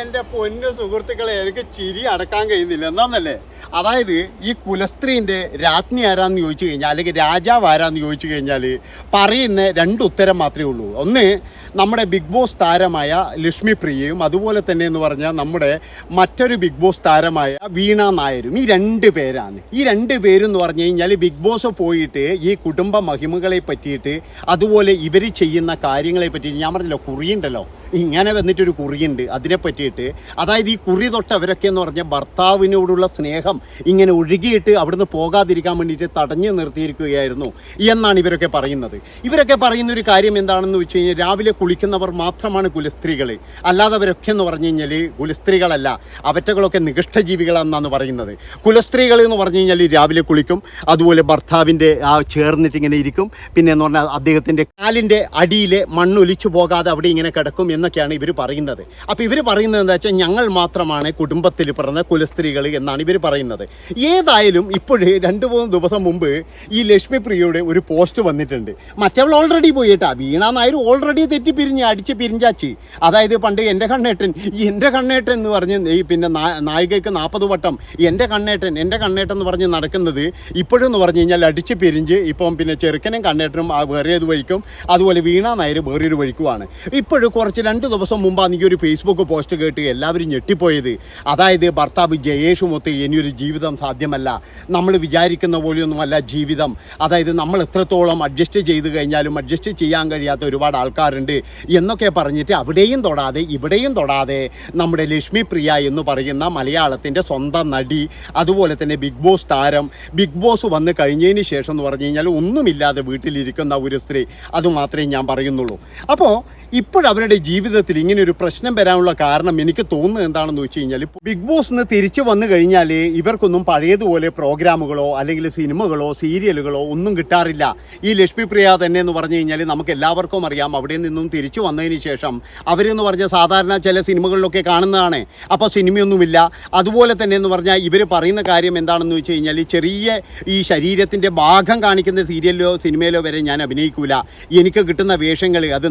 എന്റെ പൊന്നു സുഹൃത്തുക്കളെ എനിക്ക് ചിരി അടക്കാൻ കഴിയുന്നില്ല. എന്താന്നല്ലേ അതായത് ഈ കുലസ്ത്രീന്റെ രാജ്ഞി ആരാന്ന് ചോദിച്ചു കഴിഞ്ഞാൽ അല്ലെങ്കിൽ രാജാവ് ആരാന്ന് ചോദിച്ചു കഴിഞ്ഞാൽ പറയുന്ന രണ്ട് ഉത്തരം മാത്രമേ ഉള്ളൂ. ഒന്ന് നമ്മുടെ ബിഗ് ബോസ് താരമായ ലക്ഷ്മി പ്രിയയും അതുപോലെ തന്നെ എന്ന് പറഞ്ഞാൽ നമ്മുടെ മറ്റൊരു ബിഗ് ബോസ് താരമായ വീണ നായരും ഈ രണ്ട് പേരാണ്. ഈ രണ്ട് പേരും എന്ന് പറഞ്ഞു കഴിഞ്ഞാൽ ബിഗ് ബോസ് പോയിട്ട് ഈ കുടുംബ മഹിമകളെ പറ്റിയിട്ട് അതുപോലെ ഇവർ ചെയ്യുന്ന കാര്യങ്ങളെ പറ്റി ഞാൻ പറഞ്ഞല്ലോ കുറിയുണ്ടല്ലോ. ഇങ്ങനെ വന്നിട്ടൊരു കുറിയുണ്ട്. അതിനെ പറ്റിയിട്ട്. അതായത് ഈ കുറി തൊട്ട് അവരൊക്കെ എന്ന് പറഞ്ഞാൽ ഭർത്താവിനോടുള്ള സ്നേഹം ഇങ്ങനെ ഒഴുകിയിട്ട് അവിടുന്ന് പോകാതിരിക്കാൻ വേണ്ടിയിട്ട് തടഞ്ഞു നിർത്തിയിരിക്കുകയായിരുന്നു എന്നാണ് ഇവരൊക്കെ പറയുന്നത്. ഇവരൊക്കെ പറയുന്ന ഒരു കാര്യം എന്താണെന്ന് വെച്ച് കഴിഞ്ഞാൽ രാവിലെ കുളിക്കുന്നവർ മാത്രമാണ് കുലസ്ത്രീകൾ അല്ലാത്തവരൊക്കെ എന്ന് പറഞ്ഞു കഴിഞ്ഞാൽ കുലസ്ത്രീകളല്ല അവറ്റകളൊക്കെ നികഷ്ടജീവികളാണെന്നാണ് പറയുന്നത്. കുലസ്ത്രീകൾ എന്ന് പറഞ്ഞു കഴിഞ്ഞാൽ രാവിലെ കുളിക്കും അതുപോലെ ഭർത്താവിന്റെ ആ ചേർന്നിട്ട് ഇങ്ങനെ ഇരിക്കും. പിന്നെ എന്ന് പറഞ്ഞാൽ അദ്ദേഹത്തിന്റെ കാലിന്റെ അടിയിലെ മണ്ണൊലിച്ചു പോകാതെ അവിടെ ഇങ്ങനെ കിടക്കും എന്നൊക്കെയാണ് ഇവർ പറയുന്നത്. അപ്പോൾ ഇവർ പറയുന്നത് എന്താ വെച്ചാൽ ഞങ്ങൾ മാത്രമാണ് കുടുംബത്തിൽ പിറന്ന കുലസ്ത്രീകൾ എന്നാണ് ഇവർ പറയുന്നത്. ഏതായാലും ഇപ്പോഴേ രണ്ട് മൂന്ന് ദിവസം മുമ്പ് ഈ ലക്ഷ്മി പ്രിയയുടെ ഒരു പോസ്റ്റ് വന്നിട്ടുണ്ട്. മറ്റവൾ ഓൾറെഡി പോയിട്ടാ. വീണ നായർ ഓൾറെഡി തെറ്റി പിരിഞ്ഞ് അടിച്ച് പിരിഞ്ചാച്ചി. അതായത് പണ്ട് എന്റെ കണ്ണേട്ടൻ ഈ എന്റെ കണ്ണേട്ടൻ എന്ന് പറഞ്ഞ് ഈ പിന്നെ നായികയ്ക്ക് നാൽപ്പത് വട്ടം എന്റെ കണ്ണേട്ടൻ എന്റെ കണ്ണേട്ടൻ എന്ന് പറഞ്ഞ് നടക്കുന്നത് ഇപ്പോഴെന്ന് പറഞ്ഞു കഴിഞ്ഞാൽ അടിച്ച് പിരിഞ്ച് ഇപ്പം പിന്നെ ചെറുക്കനും കണ്ണേട്ടനും വേറെ ഏത് വഴിക്കും. അതുപോലെ വീണ നായർ വേറൊരു വഴിക്കുമാണ്. ഇപ്പോഴും കുറച്ച് രണ്ട് ദിവസം മുമ്പാണ് എനിക്ക് ഒരു ഫേസ്ബുക്ക് പോസ്റ്റ് കേട്ട് എല്ലാവരും ഞെട്ടിപ്പോയത്. അതായത് ഭർത്താവ് ജയേഷുമൊത്ത് ഇനിയൊരു ജീവിതം സാധ്യമല്ല. നമ്മൾ വിചാരിക്കുന്ന പോലെയൊന്നുമല്ല ജീവിതം. അതായത് നമ്മൾ എത്രത്തോളം അഡ്ജസ്റ്റ് ചെയ്ത് കഴിഞ്ഞാലും അഡ്ജസ്റ്റ് ചെയ്യാൻ കഴിയാത്ത ഒരുപാട് ആൾക്കാരുണ്ട് എന്നൊക്കെ പറഞ്ഞിട്ട് അവിടെയും തൊടാതെ ഇവിടെയും തൊടാതെ നമ്മുടെ ലക്ഷ്മി പ്രിയ എന്ന് പറയുന്ന മലയാളത്തിന്റെ സ്വന്തം നടി അതുപോലെ തന്നെ ബിഗ് ബോസ് താരം. ബിഗ് ബോസ് വന്ന് കഴിഞ്ഞതിന് ശേഷം എന്ന് പറഞ്ഞു കഴിഞ്ഞാൽ ഒന്നുമില്ലാതെ വീട്ടിലിരിക്കുന്ന ഒരു സ്ത്രീ. അത് മാത്രമേ ഞാൻ പറയുന്നുള്ളൂ. അപ്പോൾ ഇപ്പോഴവരുടെ ജീവിതത്തിൽ ഇങ്ങനെ ഒരു പ്രശ്നം വരാനുള്ള കാരണം എനിക്ക് തോന്നുന്നത് എന്താണെന്ന് വെച്ച് കഴിഞ്ഞാൽ ബിഗ് ബോസ് നിന്ന് തിരിച്ചു വന്നു കഴിഞ്ഞാൽ ഇവർക്കൊന്നും പഴയതുപോലെ പ്രോഗ്രാമുകളോ അല്ലെങ്കിൽ സിനിമകളോ സീരിയലുകളോ ഒന്നും കിട്ടാറില്ല. ഈ ലക്ഷ്മി പ്രിയ തന്നെ എന്ന് പറഞ്ഞു കഴിഞ്ഞാൽ നമുക്ക് എല്ലാവർക്കും അറിയാം അവിടെ നിന്നും തിരിച്ചു വന്നതിന് ശേഷം അവരെന്ന് പറഞ്ഞാൽ സാധാരണ ചില സിനിമകളിലൊക്കെ കാണുന്നതാണ്. അപ്പോൾ സിനിമയൊന്നുമില്ല. അതുപോലെ തന്നെ എന്ന് പറഞ്ഞാൽ ഇവർ പറയുന്ന കാര്യം എന്താണെന്ന് വെച്ച് കഴിഞ്ഞാൽ ചെറിയ ഈ ശരീരത്തിന്റെ ഭാഗം കാണിക്കുന്ന സീരിയലിലോ സിനിമയിലോ വരെ ഞാൻ അഭിനയിക്കൂല. എനിക്ക് കിട്ടുന്ന വേഷങ്ങൾ അത്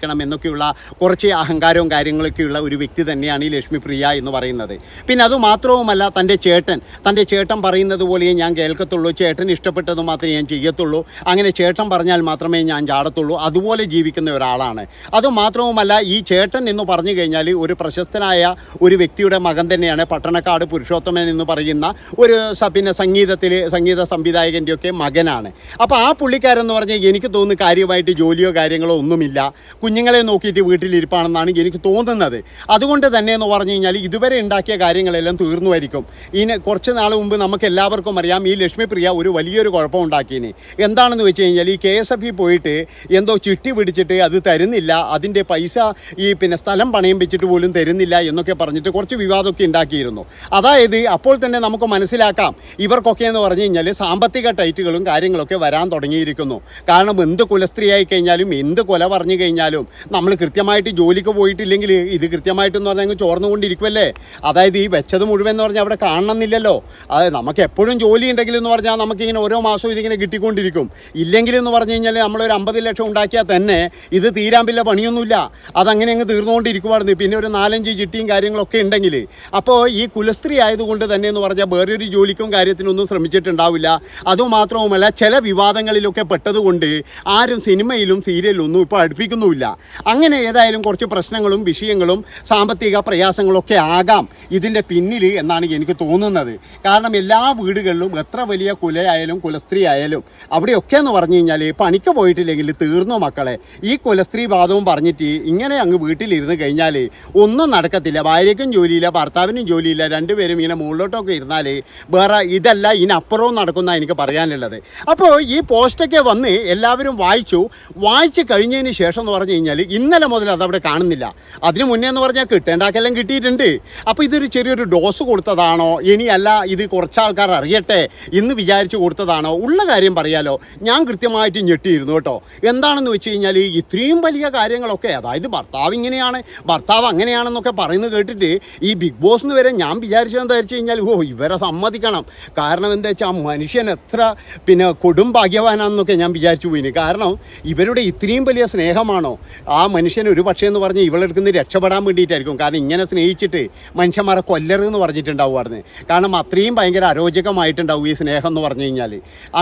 നല്ലതായിരിക്കണം എന്നൊക്കെയുള്ള കുറച്ച് അഹങ്കാരവും കാര്യങ്ങളൊക്കെയുള്ള ഒരു വ്യക്തി തന്നെയാണ് ഈ ലക്ഷ്മി പ്രിയ എന്ന് പറയുന്നത്. പിന്നെ അത് മാത്രവുമല്ല തന്റെ ചേട്ടൻ. തന്റെ ചേട്ടൻ പറയുന്നത് പോലെ ഞാൻ കേൾക്കത്തുള്ളൂ. ചേട്ടൻ ഇഷ്ടപ്പെട്ടത് മാത്രമേ ഞാൻ ചെയ്യത്തുള്ളൂ. അങ്ങനെ ചേട്ടൻ പറഞ്ഞാൽ മാത്രമേ ഞാൻ ചാടത്തുള്ളൂ. അതുപോലെ ജീവിക്കുന്ന ഒരാളാണ്. അത് മാത്രവുമല്ല ഈ ചേട്ടൻ എന്ന് പറഞ്ഞു കഴിഞ്ഞാൽ ഒരു പ്രശസ്തനായ ഒരു വ്യക്തിയുടെ മകൻ തന്നെയാണ്. പട്ടണക്കാട് പുരുഷോത്തമൻ എന്ന് പറയുന്ന ഒരു പിന്നെ സംഗീതത്തിൽ സംഗീത സംവിധായകന്റെയൊക്കെ മകനാണ്. അപ്പോൾ ആ പുള്ളിക്കാരെന്ന് പറഞ്ഞാൽ എനിക്ക് തോന്നുന്നു കാര്യമായിട്ട് ജോലിയോ കാര്യങ്ങളോ ഒന്നുമില്ല. കുഞ്ഞുങ്ങളെ നോക്കിയിട്ട് വീട്ടിലിരിപ്പാണെന്നാണ് എനിക്ക് തോന്നുന്നത്. അതുകൊണ്ട് തന്നെ എന്ന് പറഞ്ഞു കഴിഞ്ഞാൽ ഇതുവരെ ഉണ്ടാക്കിയ കാര്യങ്ങളെല്ലാം തീർന്നുമായിരിക്കും. ഇനി കുറച്ച് നാൾ മുമ്പ് നമുക്ക് എല്ലാവർക്കും അറിയാം ഈ ലക്ഷ്മിപ്രിയ ഒരു വലിയൊരു കുഴപ്പം ഉണ്ടാക്കിയിന് എന്താണെന്ന് വെച്ച് കഴിഞ്ഞാൽ ഈ കെ എസ് എഫ് പോയിട്ട് എന്തോ ചിട്ടി പിടിച്ചിട്ട് അത് തരുന്നില്ല. അതിന്റെ പൈസ ഈ പിന്നെ സ്ഥലം പണയം വെച്ചിട്ട് പോലും തരുന്നില്ല എന്നൊക്കെ പറഞ്ഞിട്ട് കുറച്ച് വിവാദമൊക്കെ ഉണ്ടാക്കിയിരുന്നു. അതായത് അപ്പോൾ തന്നെ നമുക്ക് മനസ്സിലാക്കാം. ഇവർക്കൊക്കെ എന്ന് പറഞ്ഞു കഴിഞ്ഞാൽ സാമ്പത്തിക ടൈറ്റുകളും കാര്യങ്ങളൊക്കെ വരാൻ തുടങ്ങിയിരിക്കുന്നു. കാരണം എന്ത് കുലസ്ത്രീയായി കഴിഞ്ഞാലും എന്ത് കൊല പറഞ്ഞു കഴിഞ്ഞാലും നമ്മൾ കൃത്യമായിട്ട് ജോലിക്ക് പോയിട്ടില്ലെങ്കിൽ ഇത് കൃത്യമായിട്ടെന്ന് പറഞ്ഞാൽ ചോർന്നുകൊണ്ടിരിക്കുമല്ലേ അതായത് ഈ വെച്ചത് മുഴുവൻ എന്ന് പറഞ്ഞാൽ അവിടെ കാണണമെന്നില്ലല്ലോ. അതായത് നമുക്ക് എപ്പോഴും ജോലി ഉണ്ടെങ്കിൽ എന്ന് പറഞ്ഞാൽ നമുക്കിങ്ങനെ ഓരോ മാസവും ഇതിങ്ങനെ കിട്ടിക്കൊണ്ടിരിക്കും. ഇല്ലെങ്കിൽ എന്ന് പറഞ്ഞു കഴിഞ്ഞാൽ നമ്മളൊരു അമ്പത് ലക്ഷം ഉണ്ടാക്കിയാൽ തന്നെ ഇത് തീരാൻ പില്ല പണിയൊന്നുമില്ല. അതങ്ങനെ അങ്ങ് തീർന്നുകൊണ്ടിരിക്കുമായിരുന്നു പിന്നെ ഒരു നാലഞ്ച് ചിട്ടിയും കാര്യങ്ങളൊക്കെ ഉണ്ടെങ്കിൽ. അപ്പോൾ ഈ കുലസ്ത്രീ ആയതുകൊണ്ട് തന്നെ എന്ന് പറഞ്ഞാൽ വേറൊരു ജോലിക്കും കാര്യത്തിനൊന്നും ശ്രമിച്ചിട്ടുണ്ടാവില്ല. അതുമാത്രവുമല്ല ചില വിവാദങ്ങളിലൊക്കെ പെട്ടതുകൊണ്ട് ആരും സിനിമയിലും സീരിയലൊന്നും ഇപ്പോൾ അടുപ്പിക്കുന്നുമില്ല. അങ്ങനെ ഏതായാലും കുറച്ച് പ്രശ്നങ്ങളും വിഷയങ്ങളും സാമ്പത്തിക പ്രയാസങ്ങളൊക്കെ ആകാം ഇതിന്റെ പിന്നിൽ എന്നാണ് എനിക്ക് തോന്നുന്നത്. കാരണം എല്ലാ വീടുകളിലും എത്ര വലിയ കുലയായാലും കുലസ്ത്രീ ആയാലും അവിടെയൊക്കെ എന്ന് പറഞ്ഞു കഴിഞ്ഞാൽ പണിക്ക് പോയിട്ടില്ലെങ്കിൽ തീർന്നു മക്കളെ? ഈ കുലസ്ത്രീ വാദവും പറഞ്ഞിട്ട് ഇങ്ങനെ അങ്ങ് വീട്ടിലിരുന്ന് കഴിഞ്ഞാൽ ഒന്നും നടക്കത്തില്ല. ഭാര്യയ്ക്കും ജോലിയില്ല ഭർത്താവിനും ജോലിയില്ല രണ്ടുപേരും ഇങ്ങനെ മുകളിലോട്ടൊക്കെ ഇരുന്നാൽ വേറെ ഇതല്ല ഇതിനപ്പുറവും നടക്കുന്ന എനിക്ക് പറയാനുള്ളത്. അപ്പോൾ ഈ പോസ്റ്റൊക്കെ വന്ന് എല്ലാവരും വായിച്ചു. വായിച്ചു കഴിഞ്ഞതിന് ശേഷം എന്ന് പറഞ്ഞു കഴിഞ്ഞാൽ ഇന്നലെ മുതൽ അതവിടെ കാണുന്നില്ല. അതിന് മുന്നേ എന്ന് പറഞ്ഞാൽ കിട്ടേണ്ടാക്കെല്ലാം കിട്ടിയിട്ടുണ്ട്. അപ്പോൾ ഇതൊരു ചെറിയൊരു ഡോസ് കൊടുത്തതാണോ? ഇനിയല്ല ഇത് കുറച്ച് ആൾക്കാർ അറിയട്ടെ എന്ന് വിചാരിച്ചു കൊടുത്തതാണോ? ഉള്ള കാര്യം പറയാലോ. ഞാൻ കൃത്യമായിട്ട് ഞെട്ടിയിരുന്നു കേട്ടോ. എന്താണെന്ന് വെച്ച് കഴിഞ്ഞാൽ ഇത്രയും വലിയ കാര്യങ്ങളൊക്കെ അതായത് ഭർത്താവ് ഇങ്ങനെയാണ് ഭർത്താവ് അങ്ങനെയാണെന്നൊക്കെ പറയുന്നത് കേട്ടിട്ട് ഈ ബിഗ് ബോസ് എന്ന് വരെ ഞാൻ വിചാരിച്ചതെന്ന് വെച്ച് കഴിഞ്ഞാൽ ഓ ഇവരെ സമ്മതിക്കണം. കാരണം എന്താ വെച്ചാൽ മനുഷ്യൻ എത്ര പിന്നെ കൊടും ഭാഗ്യവാനാണെന്നൊക്കെ ഞാൻ വിചാരിച്ചു പോയിന്. കാരണം ഇവരുടെ ഇത്രയും വലിയ സ്നേഹമാണോ? ആ മനുഷ്യൻ ഒരു പക്ഷേ എന്ന് പറഞ്ഞ് ഇവളെടുക്കുന്ന രക്ഷപ്പെടാൻ വേണ്ടിയിട്ടായിരിക്കും. കാരണം ഇങ്ങനെ സ്നേഹിച്ചിട്ട് മനുഷ്യന്മാരെ കൊല്ലരുതെന്ന് പറഞ്ഞിട്ടുണ്ടാവുമായിരുന്നു കാരണം അത്രയും ഭയങ്കര അരോചകമായിട്ടുണ്ടാവും ഈ സ്നേഹം എന്ന് പറഞ്ഞു കഴിഞ്ഞാൽ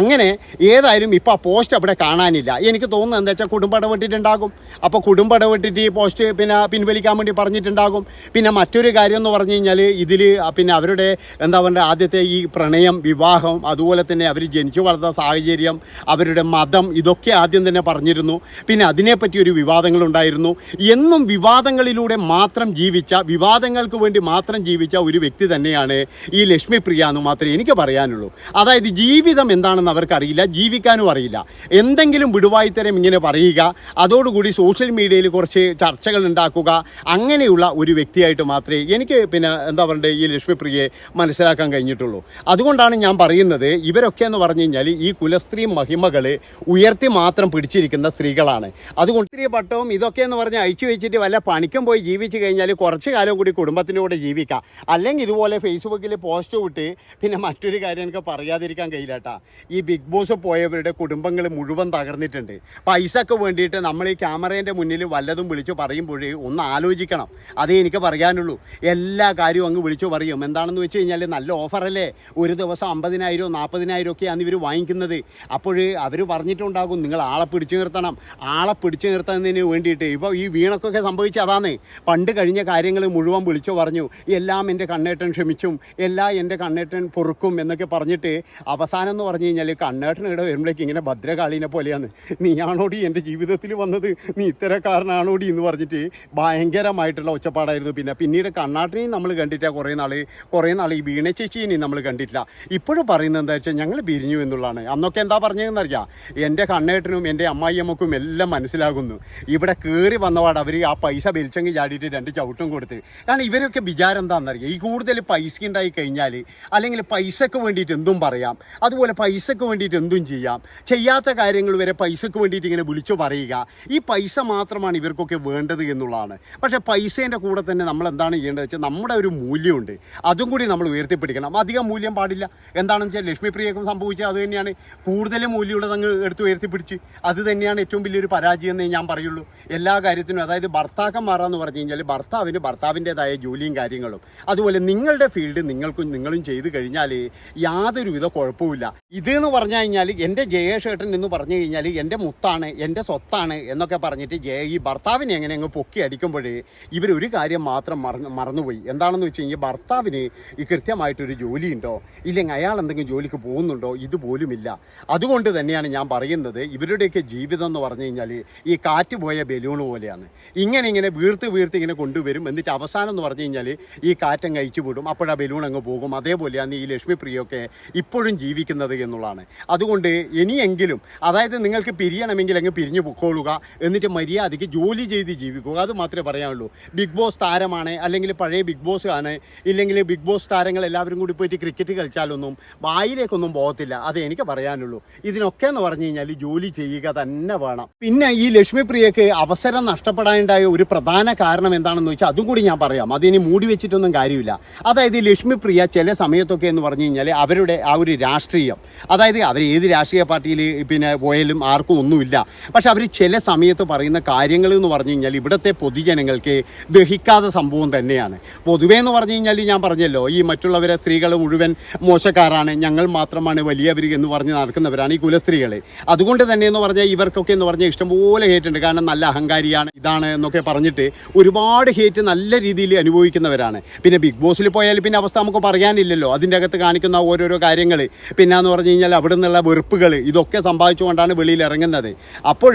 അങ്ങനെ ഏതായാലും ഇപ്പോൾ ആ പോസ്റ്റ് അവിടെ കാണാനില്ല. എനിക്ക് തോന്നുന്നത് എന്താ വെച്ചാൽ കുടുംബം ഇടപെട്ടിട്ടുണ്ടാകും. അപ്പോൾ കുടുംബ ഇടപെട്ടിട്ട് ഈ പോസ്റ്റ് പിന്നെ പിൻവലിക്കാൻ വേണ്ടി പറഞ്ഞിട്ടുണ്ടാകും. പിന്നെ മറ്റൊരു കാര്യം എന്ന് പറഞ്ഞു കഴിഞ്ഞാൽ ഇതിൽ പിന്നെ അവരുടെ എന്താ പറയുക ആദ്യത്തെ ഈ പ്രണയം വിവാഹം അതുപോലെ തന്നെ അവർ ജനിച്ചു വളർത്ത സാഹചര്യം അവരുടെ മതം ഇതൊക്കെ ആദ്യം തന്നെ പറഞ്ഞിരുന്നു. പിന്നെ അതിനെപ്പറ്റി ഒരു വിവാദങ്ങളുണ്ടായിരുന്നു. എന്നും വിവാദങ്ങളിലൂടെ മാത്രം ജീവിച്ച വിവാദങ്ങൾക്ക് വേണ്ടി മാത്രം ജീവിച്ച ഒരു വ്യക്തി തന്നെയാണ് ഈ ലക്ഷ്മി പ്രിയ എന്ന് മാത്രമേ എനിക്ക് പറയാനുള്ളൂ. അതായത് ജീവിതം എന്താണെന്ന് അവർക്കറിയില്ല ജീവിക്കാനും അറിയില്ല. എന്തെങ്കിലും വിടുവായിത്തരം ഇങ്ങനെ പറയുക അതോടുകൂടി സോഷ്യൽ മീഡിയയിൽ കുറച്ച് ചർച്ചകൾ ഉണ്ടാക്കുക അങ്ങനെയുള്ള ഒരു വ്യക്തിയായിട്ട് മാത്രമേ എനിക്ക് പിന്നെ എന്താ പറയുക ഈ ലക്ഷ്മിപ്രിയയെ മനസ്സിലാക്കാൻ കഴിഞ്ഞിട്ടുള്ളൂ. അതുകൊണ്ടാണ് ഞാൻ പറയുന്നത് ഇവരൊക്കെ എന്ന് പറഞ്ഞു കഴിഞ്ഞാൽ ഈ കുലസ്ത്രീ മഹിമകൾ ഉയർത്തി മാത്രം പിടിച്ചിരിക്കുന്ന സ്ത്രീകളാണ്. അതുകൊണ്ട് പട്ടവും ഇതൊക്കെ എന്ന് പറഞ്ഞാൽ അഴിച്ചു വെച്ചിട്ട് വല്ല പണിക്കും പോയി ജീവിച്ചു കഴിഞ്ഞാൽ കുറച്ച് കാലം കൂടി കുടുംബത്തിന്റെ കൂടെ ജീവിക്കാം. അല്ലെങ്കിൽ ഇതുപോലെ ഫേസ്ബുക്കിൽ പോസ്റ്റ് വിട്ട് പിന്നെ മറ്റൊരു കാര്യം എനിക്ക് പറയാതിരിക്കാൻ കഴിയില്ല ഈ ബിഗ് ബോസ് പോയവരുടെ കുടുംബങ്ങൾ മുഴുവൻ തകർന്നിട്ടുണ്ട്. പൈസക്ക് വേണ്ടിയിട്ട് നമ്മൾ ഈ ക്യാമറേന്റെ മുന്നിൽ വല്ലതും വിളിച്ചു പറയുമ്പോഴേ ഒന്ന് ആലോചിക്കണം. അതേ എനിക്ക് പറയാനുള്ളൂ. എല്ലാ കാര്യവും അങ്ങ് വിളിച്ചു പറയും. എന്താണെന്ന് വെച്ച് കഴിഞ്ഞാൽ നല്ല ഓഫറല്ലേ? ഒരു ദിവസം അമ്പതിനായിരം നാൽപ്പതിനായിരം ഒക്കെയാണ് ഇവർ വാങ്ങിക്കുന്നത്. അപ്പോൾ അവർ പറഞ്ഞിട്ടുണ്ടാകും നിങ്ങൾ ആളെ പിടിച്ചു നിർത്തണം. ആളെ പിടിച്ചു നിർത്തുന്നതിന് വേണ്ടിയിട്ട്. ഇപ്പോൾ ഈ വീണക്കൊക്കെ സംഭവിച്ച അതാണ് പണ്ട് കഴിഞ്ഞ കാര്യങ്ങൾ മുഴുവൻ വിളിച്ചു പറഞ്ഞു. എല്ലാം എന്റെ കണ്ണേട്ടൻ ക്ഷമിച്ചും എല്ലാം എന്റെ കണ്ണേട്ടൻ പൊറുക്കും എന്നൊക്കെ പറഞ്ഞിട്ട് അവസാനം എന്ന് പറഞ്ഞു കഴിഞ്ഞാൽ കണ്ണേട്ടൻ ഇവിടെ വരുമ്പോഴേക്ക് ഇങ്ങനെ ഭദ്രകാളീനെ പോലെയാണ്. നീയാണോടി എന്റെ ജീവിതത്തിൽ വന്നത്? നീ ഇത്തരക്കാരനാണോടി എന്ന് പറഞ്ഞിട്ട് ഭയങ്കരമായിട്ടുള്ള ഒച്ചപ്പാടായിരുന്നു. പിന്നെ പിന്നീട് കണ്ണാട്ടിനെയും നമ്മൾ കണ്ടിട്ടില്ല കുറേ നാൾ കുറേ നാൾ ഈ വീണ ചേച്ചീനെയും നമ്മൾ കണ്ടിട്ടില്ല. ഇപ്പോഴും പറയുന്നത് എന്താ വെച്ചാൽ ഞങ്ങൾ പിരിഞ്ഞു എന്നുള്ളതാണ്. അന്നൊക്കെ എന്താ പറഞ്ഞതെന്നറിയാം എന്റെ കണ്ണേട്ടനും എന്റെ അമ്മായിയമ്മക്കും എല്ലാം മനസ്സിലാകുന്നു. ഇവിടെ കയറി വന്നപാട് അവർ ആ പൈസ വലിച്ചെങ്കിൽ ചാടിയിട്ട് രണ്ട് ചവിട്ടും കൊടുത്ത്. കാരണം ഇവരൊക്കെ വിചാരം എന്താണെന്നറിയാം? ഈ കൂടുതൽ പൈസ ഉണ്ടായി കഴിഞ്ഞാൽ അല്ലെങ്കിൽ പൈസക്ക് വേണ്ടിയിട്ട് എന്തും പറയാം. അതുപോലെ പൈസക്ക് വേണ്ടിയിട്ട് എന്തും ചെയ്യാം. ചെയ്യാത്ത കാര്യങ്ങൾ വരെ പൈസക്ക് വേണ്ടിയിട്ട് ഇങ്ങനെ വിളിച്ചു പറയുക. ഈ പൈസ മാത്രമാണ് ഇവർക്കൊക്കെ വേണ്ടത് എന്നുള്ളതാണ്. പക്ഷേ പൈസേന്റെ കൂടെ തന്നെ നമ്മൾ എന്താണ് ചെയ്യേണ്ടത് വെച്ചാൽ നമ്മുടെ ഒരു മൂല്യമുണ്ട്. അതും കൂടി നമ്മൾ ഉയർത്തിപ്പിടിക്കണം. അധികം മൂല്യം പാടില്ല. എന്താണെന്ന് വെച്ചാൽ ലക്ഷ്മിപ്രിയക്കും സംഭവിച്ചത് അത് തന്നെയാണ്. കൂടുതൽ മൂല്യമുള്ളത് അങ്ങ് എടുത്ത് ഉയർത്തിപ്പിടിച്ച്. അത് തന്നെയാണ് ഏറ്റവും വലിയൊരു പരാജയം എന്ന് ഞാൻ പറയുള്ളൂ എല്ലാ കാര്യത്തിനും അതായത് ഭർത്താക്കന്മാരാന്ന് പറഞ്ഞു കഴിഞ്ഞാൽ ഭർത്താവിന് ഭർത്താവിന്റെതായ ജോലിയും കാര്യങ്ങളും. അതുപോലെ നിങ്ങളുടെ ഫീൽഡ് നിങ്ങൾക്കും നിങ്ങളും ചെയ്തു കഴിഞ്ഞാൽ യാതൊരുവിധ കുഴപ്പമില്ല ഇത് എന്ന് പറഞ്ഞു കഴിഞ്ഞാൽ എന്റെ ജയേഷേട്ടൻ എന്ന് പറഞ്ഞു കഴിഞ്ഞാൽ എന്റെ മുത്താണ് എന്റെ സ്വത്താണ് എന്നൊക്കെ പറഞ്ഞിട്ട് ജയ ഈ ഭർത്താവിനെ എങ്ങനെ അങ്ങ് പൊക്കി അടിക്കുമ്പോഴേ ഇവരൊരു കാര്യം മാത്രം മറന്ന് മറന്നുപോയി. എന്താണെന്ന് വെച്ച് കഴിഞ്ഞാൽ ഭർത്താവിന് ഈ കൃത്യമായിട്ടൊരു ജോലിയുണ്ടോ? ഇല്ലെങ്കിൽ അയാൾ എന്തെങ്കിലും ജോലിക്ക് പോകുന്നുണ്ടോ? ഇതുപോലുമില്ല അതുകൊണ്ട് തന്നെയാണ് ഞാൻ പറയുന്നത് ഇവരുടെയൊക്കെ ജീവിതം എന്ന് പറഞ്ഞു കഴിഞ്ഞാൽ ഈ കാറ്റ് പോയ ബലൂൺ പോലെയാണ്. ഇങ്ങനെ ഇങ്ങനെ വീർത്ത് വീർത്ത് ഇങ്ങനെ കൊണ്ടുവരും. എന്നിട്ട് അവസാനം എന്ന് പറഞ്ഞു കഴിഞ്ഞാൽ ഈ കാറ്റങ്ങ് അയച്ചു വിടും. അപ്പോഴാ ബലൂൺ അങ്ങ് പോകും. അതേപോലെയാണ് ഈ ലക്ഷ്മിപ്രിയൊക്കെ ഇപ്പോഴും ജീവിക്കുന്നത്. എന്നുള്ളതാണ്. അതുകൊണ്ട് ഇനിയെങ്കിലും അതായത് നിങ്ങൾക്ക് പിരിയണമെങ്കിൽ അങ്ങ് പിരിഞ്ഞു പൊക്കോളുക എന്നിട്ട് മര്യാദയ്ക്ക് ജോലി ചെയ്ത് ജീവിക്കുക. അത് മാത്രമേ പറയാനുള്ളൂ. ബിഗ് ബോസ് താരമാണ് അല്ലെങ്കിൽ പഴയ ബിഗ് ബോസ് ആണ് ഇല്ലെങ്കിൽ ബിഗ് ബോസ് താരങ്ങൾ എല്ലാവരും കൂടി പോയിട്ട് ക്രിക്കറ്റ് കളിച്ചാലൊന്നും വായിലേക്കൊന്നും പോകത്തില്ല. അത് എനിക്ക് പറയാനുള്ളൂ. ഇതിനൊക്കെ എന്ന് പറഞ്ഞു കഴിഞ്ഞാൽ ജോലി ചെയ്യുക തന്നെ വേണം. പിന്നെ ഈ ലക്ഷ്മിപ്രിയക്ക് അവസരം നഷ്ടപ്പെടാനുണ്ടായ ഒരു പ്രധാന കാരണം എന്താണെന്ന് വെച്ചാൽ അതും കൂടി ഞാൻ പറയാം. അതിനി മൂടി വെച്ചിട്ടൊന്നും കാര്യമില്ല. അതായത് ലക്ഷ്മിപ്രിയ ചില സമയത്തൊക്കെ എന്ന് പറഞ്ഞു കഴിഞ്ഞാൽ അവരുടെ ആ ഒരു രാഷ്ട്രീയം അതായത് അവർ ഏത് രാഷ്ട്രീയ പാർട്ടിയിൽ പിന്നെ പോയാലും ആർക്കും ഒന്നുമില്ല. പക്ഷെ അവർ ചില സമയത്ത് പറയുന്ന കാര്യങ്ങൾ എന്ന് പറഞ്ഞു കഴിഞ്ഞാൽ ഇവിടുത്തെ പൊതുജനങ്ങൾക്ക് ദഹിക്കാത്ത സംഭവം തന്നെയാണ്. പൊതുവേ എന്ന് പറഞ്ഞു കഴിഞ്ഞാൽ ഞാൻ പറഞ്ഞല്ലോ ഈ മറ്റുള്ളവരെ സ്ത്രീകൾ മുഴുവൻ മോശക്കാരാണ് ഞങ്ങൾ മാത്രമാണ് വലിയവർ എന്ന് പറഞ്ഞ് നടക്കുന്നവരാണ് ഈ കുലസ്ത്രീകൾ. അതുകൊണ്ട് തന്നെ എന്ന് പറഞ്ഞാൽ ഇവർക്കൊക്കെ എന്ന് പറഞ്ഞാൽ ഇഷ്ടംപോലെ ഹേറ്റ് ഉണ്ട്. കാരണം നല്ല അഹങ്കാരിയാണ് ഇതാണ് എന്നൊക്കെ പറഞ്ഞിട്ട് ഒരുപാട് ഹേറ്റ് നല്ല രീതിയിൽ അനുഭവിക്കുന്നവരാണ്. പിന്നെ ബിഗ് ബോസിൽ പോയാൽ പിന്നെ അവസ്ഥ നമുക്ക് പറയാനില്ലല്ലോ. അതിന്റെ അകത്ത് കാണിക്കുന്ന ഓരോരോ കാര്യങ്ങൾ. പിന്നെ എന്ന് പറഞ്ഞു കഴിഞ്ഞാൽ അവിടെ നിന്നുള്ള വെറുപ്പുകൾ ഇതൊക്കെ സമ്പാദിച്ചുകൊണ്ടാണ് വെളിയിൽ ഇറങ്ങുന്നത്. അപ്പോൾ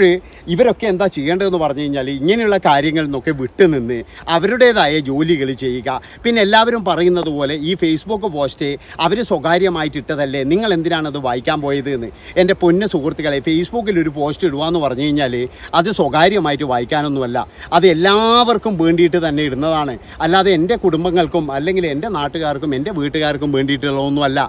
ഇവരൊക്കെ എന്താ ചെയ്യേണ്ടതെന്ന് പറഞ്ഞു കഴിഞ്ഞാൽ ഇങ്ങനെയുള്ള കാര്യങ്ങളിൽ നിന്നൊക്കെ വിട്ടുനിന്ന് അവരുടേതായ ജോലികൾ ചെയ്യുക. പിന്നെ എല്ലാവരും പറയുന്നത് പോലെ ഈ ഫേസ്ബുക്ക് പോസ്റ്റ് അവർ സ്വകാര്യമായിട്ട് ഇട്ടതല്ലേ? നിങ്ങൾ എന്തിനാണത് വായിക്കാൻ പോയത് എന്ന് എന്റെ പൊന്ന സുഹൃത്തുക്കളെ ഫേസ്ബുക്കിൽ ഒരു പോസ്റ്റ് ഇടുക എന്ന് പറഞ്ഞു കഴിഞ്ഞാൽ അത് സ്വകാര്യമായിട്ട് വായിക്കാനൊന്നുമല്ല. അത് എല്ലാവർക്കും വേണ്ടിയിട്ട് തന്നെ ഇടുന്നതാണ്. അല്ലാതെ എന്റെ കുടുംബങ്ങൾക്കും അല്ലെങ്കിൽ എന്റെ നാട്ടുകാർക്കും എന്റെ വീട്ടുകാർക്കും വേണ്ടിയിട്ടുള്ളതൊന്നുമല്ല.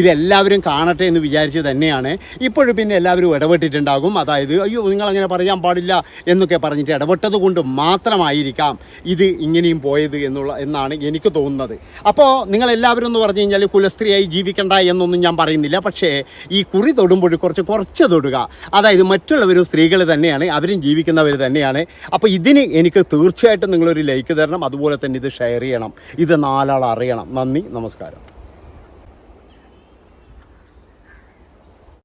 ഇതെല്ലാവരും കാണട്ടെ എന്ന് വിചാരിച്ച് തന്നെയാണ്. ഇപ്പോഴും പിന്നെ എല്ലാവരും ഇടപെട്ടിട്ടുണ്ടാകും. അതായത് അയ്യോ നിങ്ങൾ അങ്ങനെ പറയാൻ പാടില്ല എന്നൊക്കെ പറഞ്ഞിട്ട് ഇടപെട്ടത് കൊണ്ട് മാത്രമായിരിക്കാം ഇത് ഇങ്ങനെയും പോയത് എന്നുള്ള എന്നാണ് എനിക്ക് തോന്നുന്നത്. അപ്പോൾ നിങ്ങൾ എല്ലാവരും എന്ന് പറഞ്ഞു കഴിഞ്ഞാൽ കുലസ്ത്രീയായി ജീവിക്കണ്ട എന്നൊന്നും ഞാൻ പറയുന്നില്ല. പക്ഷേ ഈ കുറി തൊടുമ്പോൾ കുറച്ച് കുറച്ച് തൊടുക. അതായത് മറ്റുള്ളവരും സ്ത്രീകൾ തന്നെയാണ് അവരും ജീവിക്കുന്നവർ തന്നെയാണ്. അപ്പോൾ ഇതിന് എനിക്ക് തീർച്ചയായിട്ടും നിങ്ങളൊരു ലൈക്ക് തരണം. അതുപോലെ തന്നെ ഇത് ഷെയർ ചെയ്യണം. ഇത് നാലാൾ അറിയണം. നന്ദി നമസ്കാരം.